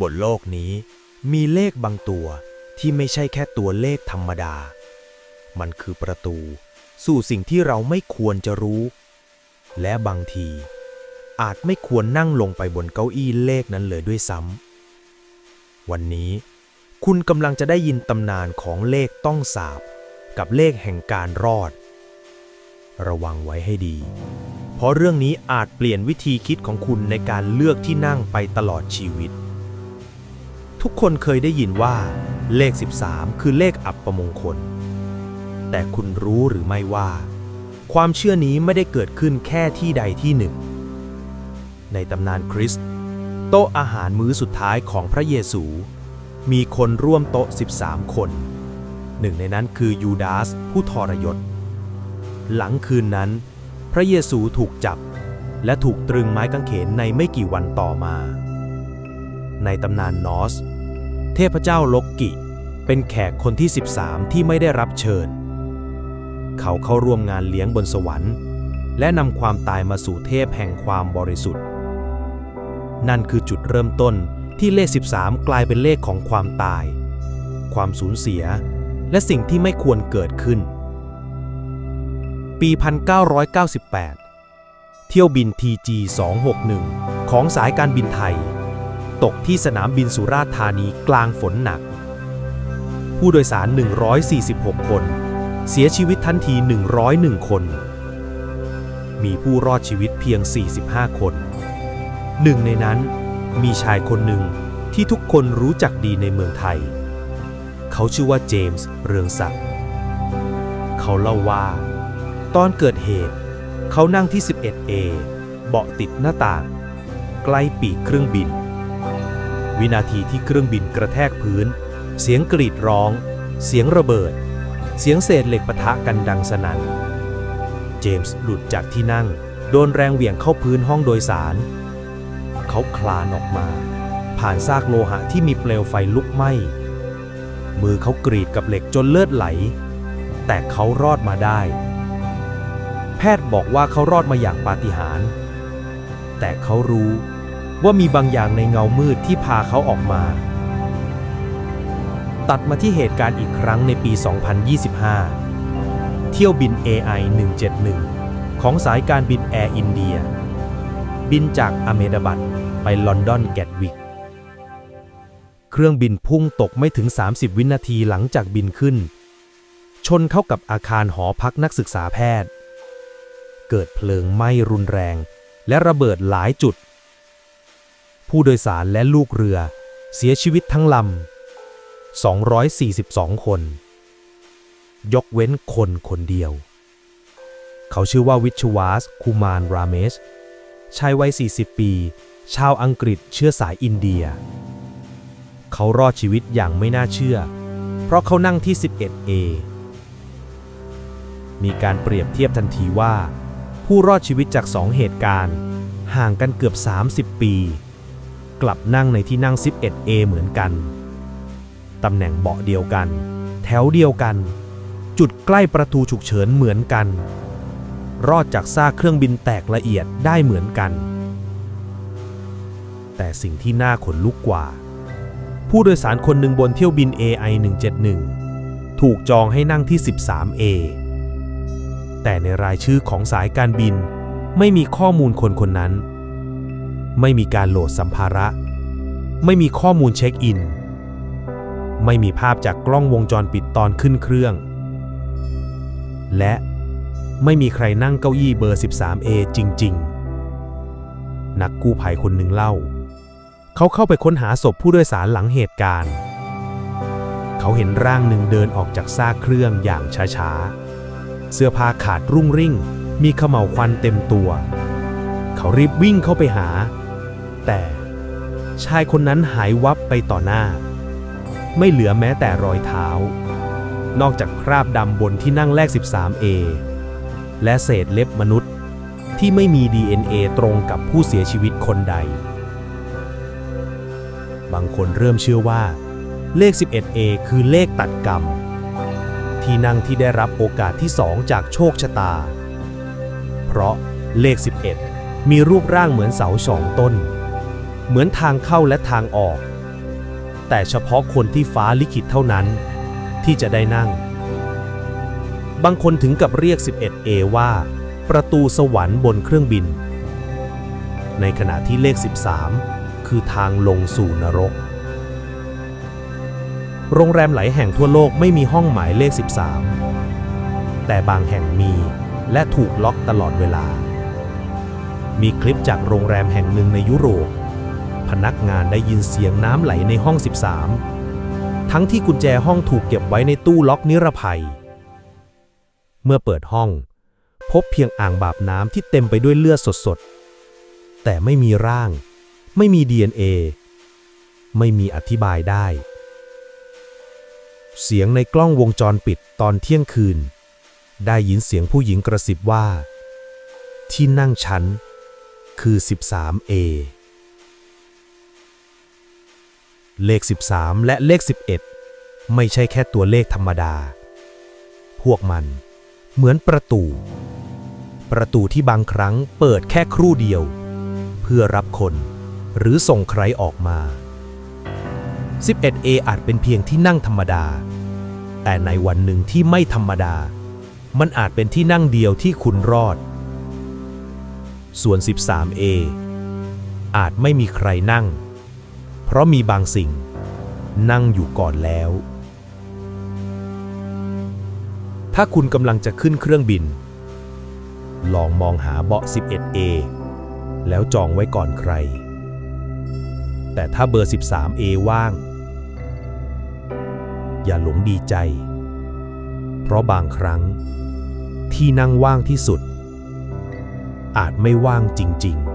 บนโลกนี้ มีเลขบางตัวที่ไม่ใช่แค่ตัวเลขธรรมดา มันคือประตู สู่สิ่งที่เราไม่ควรจะรู้ และบางที อาจไม่ควรนั่งลงไปบนเก้าอี้เลขนั้นเลยด้วยซ้ำวันนี้ คุณกำลังจะได้ยินตำนานของเลขต้องสาบ กับเลขแห่งการรอด ระวังไว้ให้ดี เพราะเรื่องนี้อาจเปลี่ยนวิธีคิดของคุณในการเลือกที่นั่งไปตลอดชีวิต ทุกคนเคยได้ยินว่า เลข 13 คือเลขอับประมงคล แต่คุณรู้หรือไม่ว่า ความเชื่อนี้ไม่ได้เกิดขึ้นแค่ที่ใดที่หนึ่ง ในตำนานคริสต์โต๊ะอาหารมื้อสุดท้ายของพระเยซู มีคนร่วมโต๊ะ 13 คน หนึ่งในนั้นคือยูดาสผู้ทรยศ หลังคืนนั้น พระเยซูถูกจับ และถูกตรึงไม้กางเขนในไม่กี่วันต่อมา ในตำนานนอส เทพเจ้าลกกิ เป็นแขกคนที่ 13 ที่ไม่ได้รับเชิญ เขาเข้าร่วมงานเลี้ยงบนสวรรค์ และนำความตายมาสู่เทพแห่งความบริสุทธิ์ นั่นคือจุดเริ่มต้นที่เลข 13 กลายเป็นเลขของความตาย ความสูญเสีย และสิ่งที่ไม่ควรเกิดขึ้น ปี 1998 เที่ยวบิน TG 261ของสายการบินไทย ตกที่สนามบินสุราษฎร์ธานีกลางฝนหนัก ผู้โดยสาร 146 คน เสียชีวิตทันที 101 คน มีผู้รอดชีวิตเพียง 45 คน หนึ่งในนั้นมีชายคนหนึ่งที่ทุกคนรู้จักดีในเมืองไทย เขาชื่อว่าเจมส์ เรืองศักดิ์ เขาเล่าว่า ตอนเกิดเหตุ เขานั่งที่ 11A เบาะติดหน้าต่าง ใกล้ปีกเครื่องบิน วินาทีที่เครื่องบินกระแทกพื้น เสียงกรีดร้อง เสียงระเบิด เสียงเศษเหล็กปะทะกันดังสนั่น เจมส์หลุดจากที่นั่ง โดนแรงเหวี่ยงเข้าพื้นห้องโดยสาร เขาคลานออกมา ผ่านซากโลหะที่มีเปลวไฟลุกไหม้ มือเขากรีดกับเหล็กจนเลือดไหล แต่เขารอดมาได้ แพทย์บอกว่าเขารอดมาอย่างปาฏิหาริย์แต่เขารู้ ว่ามีบางอย่างในเงามืดที่พาเขาออกมา ตัดมาที่เหตุการณ์อีกครั้งในปี 2025 เที่ยวบิน AI 171 ของสายการบินแอร์อินเดีย บินจากอเมดาบัตไปลอนดอนแกตวิก เครื่องบินพุ่งตกไม่ถึง 30 วินาทีหลังจากบินขึ้น ชนเข้ากับอาคารหอพักนักศึกษาแพทย์ เกิดเพลิงไหม้รุนแรง และระเบิดหลายจุด ผู้โดยสารและลูกเรือ เสียชีวิตทั้งลำ 242 คน ยกเว้นคนคนเดียว เขาชื่อว่าวิชวาส คูมานราเมชชายวัย 40 ปี ชาวอังกฤษเชื้อสายอินเดีย เขารอดชีวิตอย่างไม่น่าเชื่อ เพราะเขานั่งที่ 11A มีการเปรียบเทียบทันทีว่า ผู้รอดชีวิตจากสองเหตุการณ์ ห่างกันเกือบ 30 ปี กลับนั่งในที่นั่ง 11A เหมือนกัน ตำแหน่งเบาะเดียวกัน แถวเดียวกัน จุดใกล้ประตูฉุกเฉินเหมือนกัน รอดจากซากเครื่องบินแตกละเอียดได้เหมือนกัน แต่สิ่งที่น่าขนลุกกว่า ผู้โดยสารคนหนึ่งบนเที่ยวบิน AI 171 ถูกจองให้นั่งที่ 13A แต่ในรายชื่อของสายการบินไม่มีข้อมูลคนคนนั้น ไม่มีการโหลดสัมภาระ ไม่มีข้อมูลเช็คอิน ไม่มีภาพจากกล้องวงจรปิดตอนขึ้นเครื่อง และไม่มีใครนั่งเก้าอี้เบอร์ 13A จริง ๆ นักกู้ภัยคนหนึ่งเล่า เขาเข้าไปค้นหาศพผู้โดยสารหลังเหตุการณ์ เขาเห็นร่างหนึ่งเดินออกจากซากเครื่องอย่างช้า ๆ เสื้อผ้าขาดรุ่งริ่ง มีขม่าวควันเต็มตัว เขารีบวิ่งเข้าไปหา แต่ชายคนนั้นหายวับไปต่อหน้า ไม่เหลือแม้แต่รอยเท้า นอกจากคราบดำบนที่นั่งแรก 13A และเศษเล็บมนุษย์ที่ไม่มี DNA ตรงกับผู้เสียชีวิตคนใด บางคนเริ่มเชื่อว่า เลข 11A คือเลขตัดกรรม ที่นั่งที่ได้รับโอกาสที่สองจากโชคชะตา เพราะเลข 11 มีรูปร่างเหมือนเสาสองต้น เหมือนทางเข้าและทางออก แต่เฉพาะคนที่ฟ้าลิขิตเท่านั้น ที่จะได้นั่ง บางคนถึงกับเรียก 11A ว่า ประตูสวรรค์บนเครื่องบิน ในขณะที่เลข 13 คือทางลงสู่นรก โรงแรมหลายแห่งทั่วโลกไม่มีห้องหมายเลข 13 แต่บางแห่งมีและถูกล็อกตลอดเวลา มีคลิปจากโรงแรมแห่งหนึ่งในยุโรป พนักงานได้ยินเสียงน้ำไหลในห้อง 13 ทั้งที่กุญแจห้องถูกเก็บไว้ในตู้ล็อกนิรภัย เมื่อเปิดห้อง พบเพียงอ่างบาบน้ำที่เต็มไปด้วยเลือดสดๆ แต่ไม่มีร่าง ไม่มี DNA ไม่มีอธิบายได้ เสียงในกล้องวงจรปิดตอนเที่ยงคืน ได้ยินเสียงผู้หญิงกระซิบว่า ที่นั่งชั้นคือ 13A เลข 13 และเลข 11 ไม่ใช่แค่ตัวเลขธรรมดา พวกมัน เหมือนประตู ประตูที่บางครั้งเปิดแค่ครู่เดียว เพื่อรับคนหรือส่งใครออกมา 11A อาจเป็นเพียงที่นั่งธรรมดา แต่ในวันหนึ่งที่ไม่ธรรมดา มันอาจเป็นที่นั่งเดียวที่คุณรอด ส่วน 13A อาจไม่มีใครนั่ง ราะมีบางสิ่ง นั่งอยู่ก่อนแล้ว ถ้าคุณกำลังจะขึ้นเครื่องบิน ลองมองหาเบาะ 11A แล้วจองไว้ก่อนใคร แต่ถ้าเบอร์ 13A ว่าง อย่าหลงดีใจ เพราะบางครั้งที่นั่งว่างที่สุด อาจไม่ว่างจริง ๆ